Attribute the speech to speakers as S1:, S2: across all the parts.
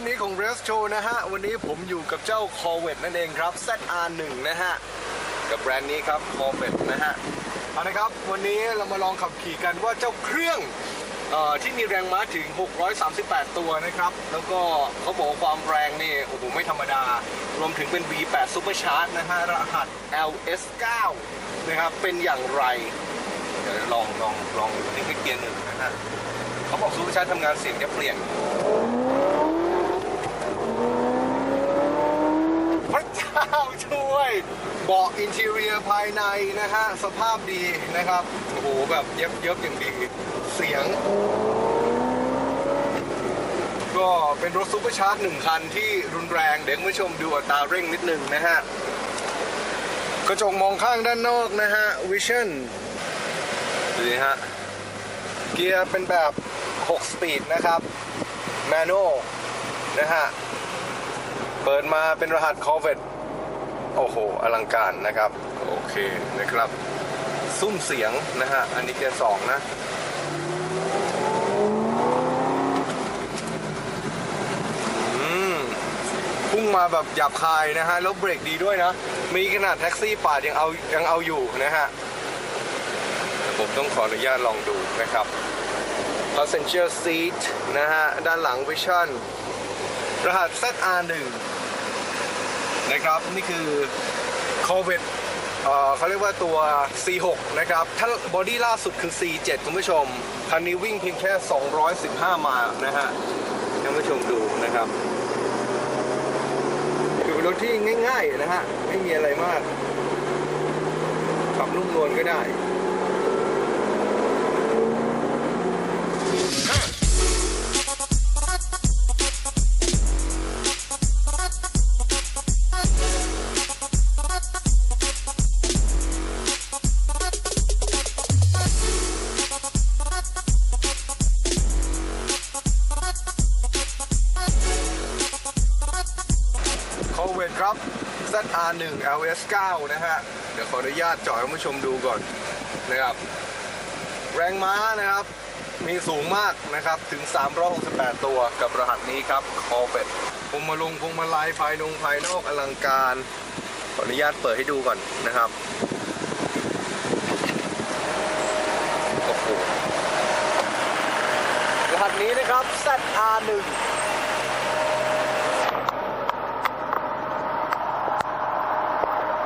S1: ปนี้ของเรสโชนะฮะ วันนี้ผมอยู่กับเจ้า Corvette นั่นเองครับ ZR1 นะฮะ กับแบรนด์นี้ครับ Corvette นะฮะ เอาละครับ วันนี้เรามาลองขับขี่กันว่าเจ้าเครื่องออที่มีแรงม้าถึง 638 ตัวนะครับ แล้วก็เขาบอกความแรงนี่ โอ้โห ไม่ธรรมดา รวมถึงเป็น V8 Supercharge นะฮะ รหัส LS9 นะครับ เป็นอย่างไร เดี๋ยวลองลองลองดูนี่คือเกียร์หนึ่งนะฮะเขาบอกซูเปอร์ชาร์จทำงานเสียงจะเปลี่ยน พระเจ้า ช่วย เบาะอินทีเรียภายในนะฮะ สภาพดีนะครับ โอ้โห แบบเย็บเย็บอย่างดี เสียง ก็เป็นรถซูเปอร์ชาร์จหนึ่งคันที่รุนแรง เดี๋ยวคุณผู้ชมดูอัตราเร่งนิดนึงนะฮะ กระจกมองข้างด้านนอกนะฮะวิชั่นดูดิฮะ เกียร์เป็นแบบ 6 สปีดนะครับแมนนวลนะฮะ เปิดมาเป็นรหัส Corvette โอ้โห อลังการนะครับ โอเคนะครับ ซุ้มเสียงนะฮะ อันนี้เกียร์สองนะอืมพุ่งมาแบบหยาบคายนะฮะ แล้วเบรกดีด้วยนะ มีขนาดแท็กซี่ปาดยังเอายังเอาอยู่นะฮะ ผมต้องขออนุญาตลองดูนะครับ passenger seat นะฮะ ด้านหลัง vision รหัส ZR1 นะครับ นี่คือ Corvette เอ่อเขาเรียกว่าตัว C6 นะครับ ถ้าบอดี้ล่าสุดคือ C7 คุณผู้ชม คันนี้วิ่งเพียงแค่ 215 มานะฮะให้คุณผู้ชมดูนะครับ คือเป็นรถที่ง่ายๆนะฮะ ไม่มีอะไรมากขับลุ่มนวลก็ได้ RS9 นะฮะ เดี๋ยวขออนุญาตจอดให้ผู้ชมดูก่อนนะครับ แรงม้านะครับ มีสูงมากนะครับ ถึง 368 ตัวกับรหัสนี้ครับคอเ e ตพวงมาลงพวงมาลัยภายนงภายนอกอลังการ ขออนุญาตเปิดให้ดูก่อนนะครับ โอ้โห รหัสนี้นะครับ ZR1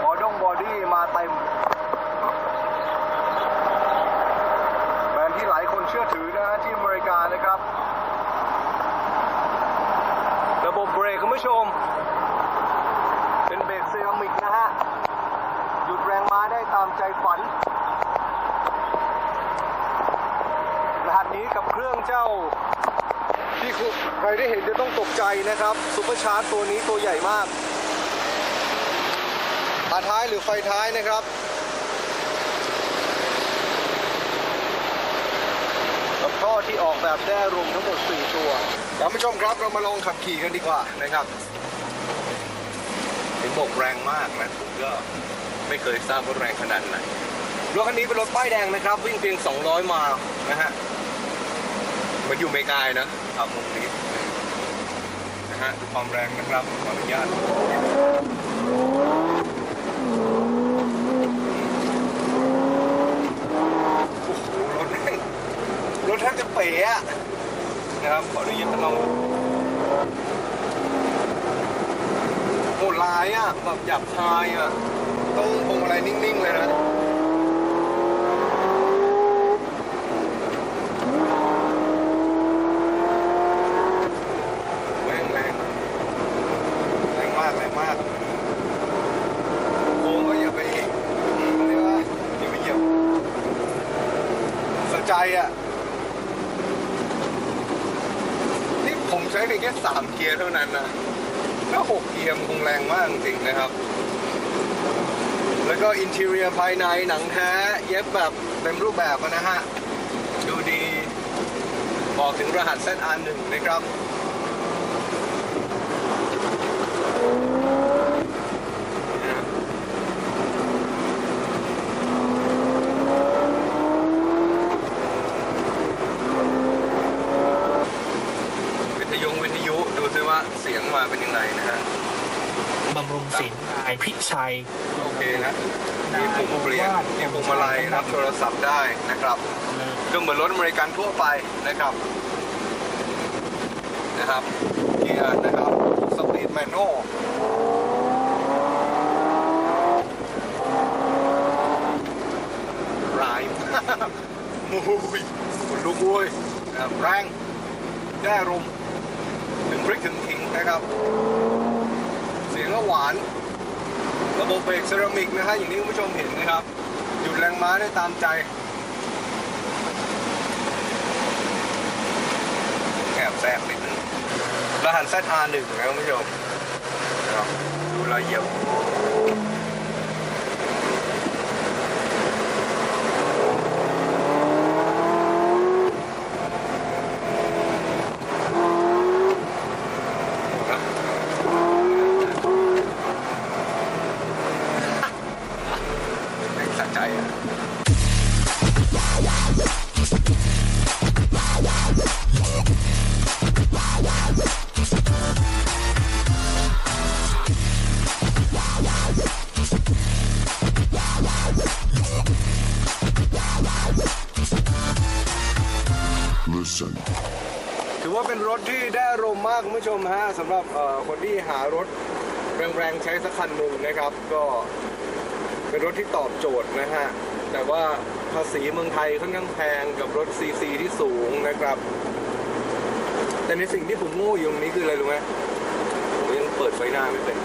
S1: บอดงบอดี้มาเต็ม แบรนด์ที่หลายคนเชื่อถือนะฮะที่อเมริกานะครับ ระบบเบรกคุณผู้ชม เป็นเบรกเซรามิกนะฮะ หยุดแรงม้าได้ตามใจฝัน รหัส นี้กับเครื่องเจ้าที่ใครได้เห็นจะต้องตกใจนะครับซุปเปอร์ชาร์จตัวนี้ตัวใหญ่มากฝาท้ายหรือไฟท้ายนะครับกับท่อที่ออกแบบได้รวมทั้งหมด 4 ตัวท่านผู้ชมครับเรามาลองขับขี่กันดีกว่านะครับเห็นบอกแรงมากนะผมก็ไม่เคยทราบว่าแรงขนาดไหนรถคันนี้เป็นรถป้ายแดงนะครับ วิ่งเพียง 200 มานะฮะ เหมันอยู่เมกายนะครับมุมนี้นะฮะดูความแรงนะครับ ขออนุญาตโอ้โหรถแม่งรถแทบจะเป๋อะนะครับ ขออนุญาตลองดูโหดร้ายอะแบบหยาบคายอะ ต้องพวงอะไรนิ่ง ๆ เลยนะแรงแรงแรงมากแรงมากโค้งก็อย่าไปเรียกว่าอย่าไปเหยียบ สน ใจอะ นี่ผมใช้เพียงแค่สามเกียร์เท่านั้นนะถ้าหกเกียร์มันคงแรงมากจริงนะครับ แล้วก็อินเท i รียภายในหนังแท้เย็บแบบเต็มรูปแบบนะฮะ ดูดี บอกถึงรหัส ZR1 นะครันหนึ่งนะครับซิว่าเสียง มาเป็นยังไงนะฮะ
S2: บำรุงศิลป์นายพิ ชัย
S1: โอเคนะมีปุ่มเปลี่ยนมีปุ่มอะไรรับโทรศัพท์ได้นะครับ ก็เหมือนรถอเมริกันทั่วไปนะครับนะครับเกียร์นะครับสปีดแมนนวลรายโอ้ยคนลุกเว้ยนะครับแรงแย่รมถึงพริกถึงขิงนะครับ เสียงก็หวาน ระบบเบรกเซรามิกนะฮะอย่างที่คุณผู้ชมเห็นนะครับหยุดแรงม้าได้ตามใจแอบแทรกนิดนึงรหัส ZR1 นะคุณผู้ชมดูรายเอียด
S3: Listen.
S1: ถือว่าเป็นรถที่ได้อารมณ์มากคุณผู้ชมฮะสำหรับคนที่หารถแรงๆใช้สักคันหนึ่งนะครับ ก็เป็นรถที่ตอบโจทย์นะฮะแต่ว่าภาษีเมืองไทยค่อนข้างแพงกับรถซีซีที่สูงนะครับ แต่ในสิ่งที่ผมโง่อยู่ตรงนี้คืออะไรรู้ไหมผมยังเปิดไฟหน้าไม่เป็น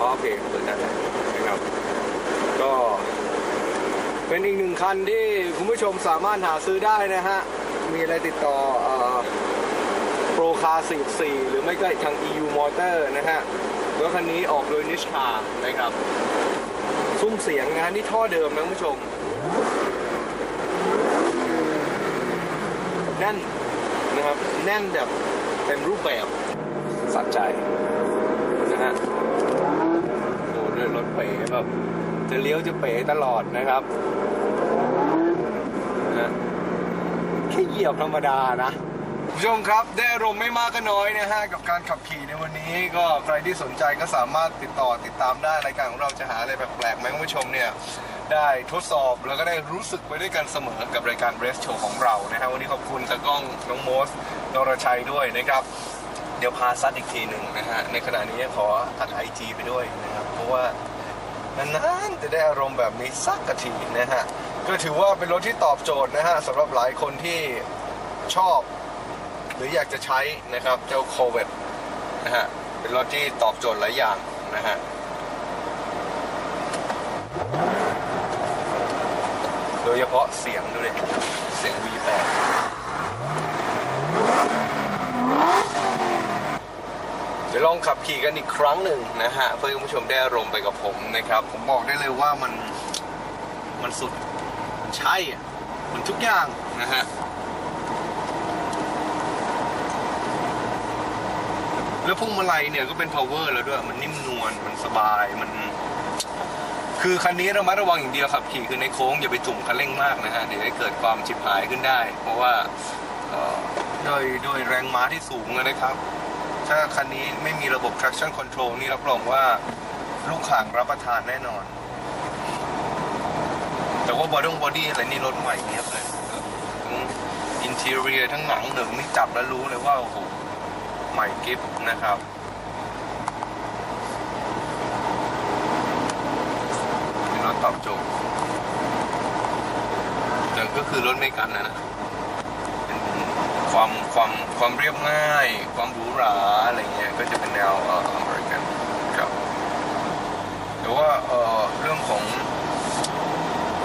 S1: อ๋อโอเคเปิดได้แล้วนะครับ ก็เป็นอีกหนึ่งคันที่คุณผู้ชมสามารถหาซื้อได้นะฮะ มีอะไรติดต่อโปรคาร์44 หรือไม่ก็ทาง EU Motor นะฮะรถคันนี้ออกโดยนิชคานะครับ ซุ้มเสียงนะฮะนี่ท่อเดิมนะคุณผู้ชม แน่นนะครับ แน่นแบบเต็มรูปแบบสัใจนะฮะโอ้ด้วยรถเป๋แบบจะเลี้ยวจะเป๋ตลอดนะครับ แค่เหยียบธรรมดานะผู้ชมครับได้อารมณ์ไม่มากก็น้อยนะฮะกับการขับขี่ในวันนี้ก็ใครที่สนใจก็สามารถติดต่อติดตามได้รายการของเราจะหาอะไรแปลกๆไหมคุณผู้ชมเนี่ยได้ทดสอบแล้วก็ได้รู้สึกไปด้วยกันเสมอกับรายการเบรสโชว์ของเรานะฮะวันนี้ขอบคุณตากล้องน้องโมสนรชัยด้วยนะครับ เดี๋ยวพาซัดอีกทีหนึ่งนะฮะในขณะนี้ขออัดไอจีไปด้วยนะครับเพราะว่านานๆจะได้อารมณ์แบบนี้สักทีนะฮะ ก็ถือว่าเป็นรถที่ตอบโจทย์นะฮะสำหรับหลายคนที่ชอบ หรืออยากจะใช้นะครับเจ้าโคเวตนะฮะเป็นรถที่ตอบโจทย์หลายอย่างนะฮะโดยเฉพาะเสียงดูเลยเสียง V8 เดี๋ยวลองขับขี่กันอีกครั้งหนึ่งนะฮะ เพื่อให้คุณผู้ชมได้อารมณ์ไปกับผมนะครับ ผมบอกได้เลยว่ามันมันสุด มันใช่อะมันทุกอย่างนะฮะแล้วพวงมาลัยเนี่ยก็เป็น power แล้วด้วย มันนิ่มนวลมันสบายมันคือคันนี้เรามาระวังอย่างเดียวขับขี่คือในโค้งอย่าไปจุ่มคันเร่งมากนะฮะเดี๋ยวจะเกิดความฉิบหายขึ้นได้ เพราะว่าโดยโดยแรงม้าที่สูงนะครับ ถ้าคันนี้ไม่มีระบบ traction control นี่รับรองว่าลูกข่างรับประทานแน่นอน แต่ว่าบอดงบอดี้อะไรนี่รถใหม่เนียบเลยทั้งอินเท r รียทั้งหนังหนึ่งนี่จับแล้วรู้เลยว่าโอ้โหใหม่กิฟนะครับเป็นรถตอบโจทย์แต่ก็คือรถไม่กันนะนะความความความเรียบง่าย ความหรูหราอะไรเงี้ยก็จะเป็นแนวเอ่ออเมริกันครับแต่ว่าเอ่อเรื่องของ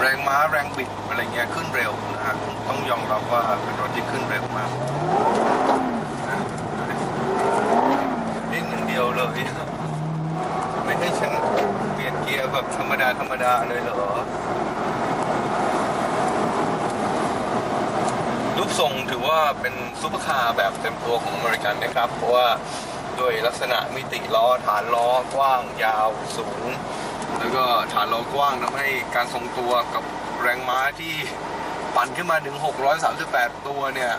S1: แรงม้าแรงบิดอะไรเงี้ยขึ้นเร็วนะฮะต้องยอมรับว่าเป็นรถที่ขึ้นเร็วมากนะนิ่งอย่างเดียวเลยไม่ให้ฉันเปลี่ยนเกียร์แบบธรรมดาธรรมดาเลยเหรอรูปทรงถือว่าเป็นซุปเปอร์คาร์แบบเต็มตัวของอเมริกันนะครับ เพราะว่าด้วยลักษณะมิติล้อฐานล้อกว้างยาวสูง แล้วก็ฐานเรากว้างทำให้การทรงตัวกับแรงม้าที่ปั่นขึ้นมาถึง 638 ตัวเนี่ย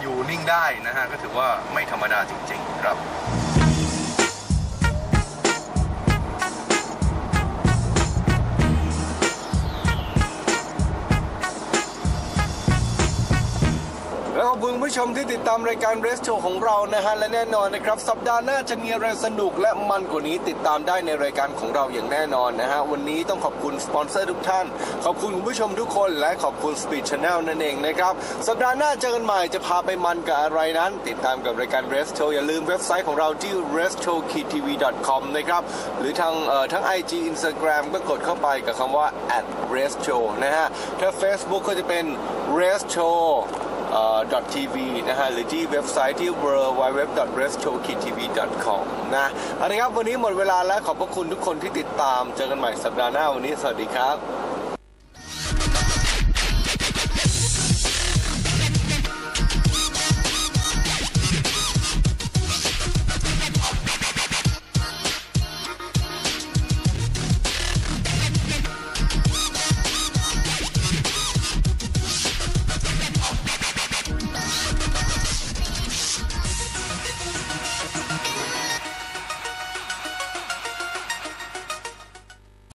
S1: อยู่นิ่งได้นะฮะ ก็ถือว่าไม่ธรรมดาจริง ๆ ครับู้ชมที่ติดตามรายการเรสโชของเรานะฮะและแน่นอนนะครับ สัปดาห์หน้าจะมีอะไรสนุกและมันกว่านี้ติดตามได้ในรายการของเราอย่างแน่นอนนะฮะวันนี้ต้องขอบคุณสปอนเซอร์ทุกท่าน ขอบคุณคุณผู้ชมทุกคนและขอบคุณ Speed Channel นั่นเองนะครับสัปดาห์หน้าเจอกันใหม่จะพาไปมันกับอะไรนั้น ติดตามกับรายการเรสโชอย่าลืมเว็บไซต์ของเราที่ r e s t o k t v com นะครับหรือทางเอ่อทั้ง IG Instagram ก็กดเข้าไปกับคำว่า at r e s t o นะฮะถ้า Facebook ก็จะเป็น r e s t o .tv นะฮะหรือที่เว็บไซต์ที่ www.restokitv.com นะเอาละครับวันนี้หมดเวลาแล้วขอบพระคุณทุกคนที่ติดตาม เจอกันใหม่สัปดาห์หน้าวันนี้สวัสดีครับ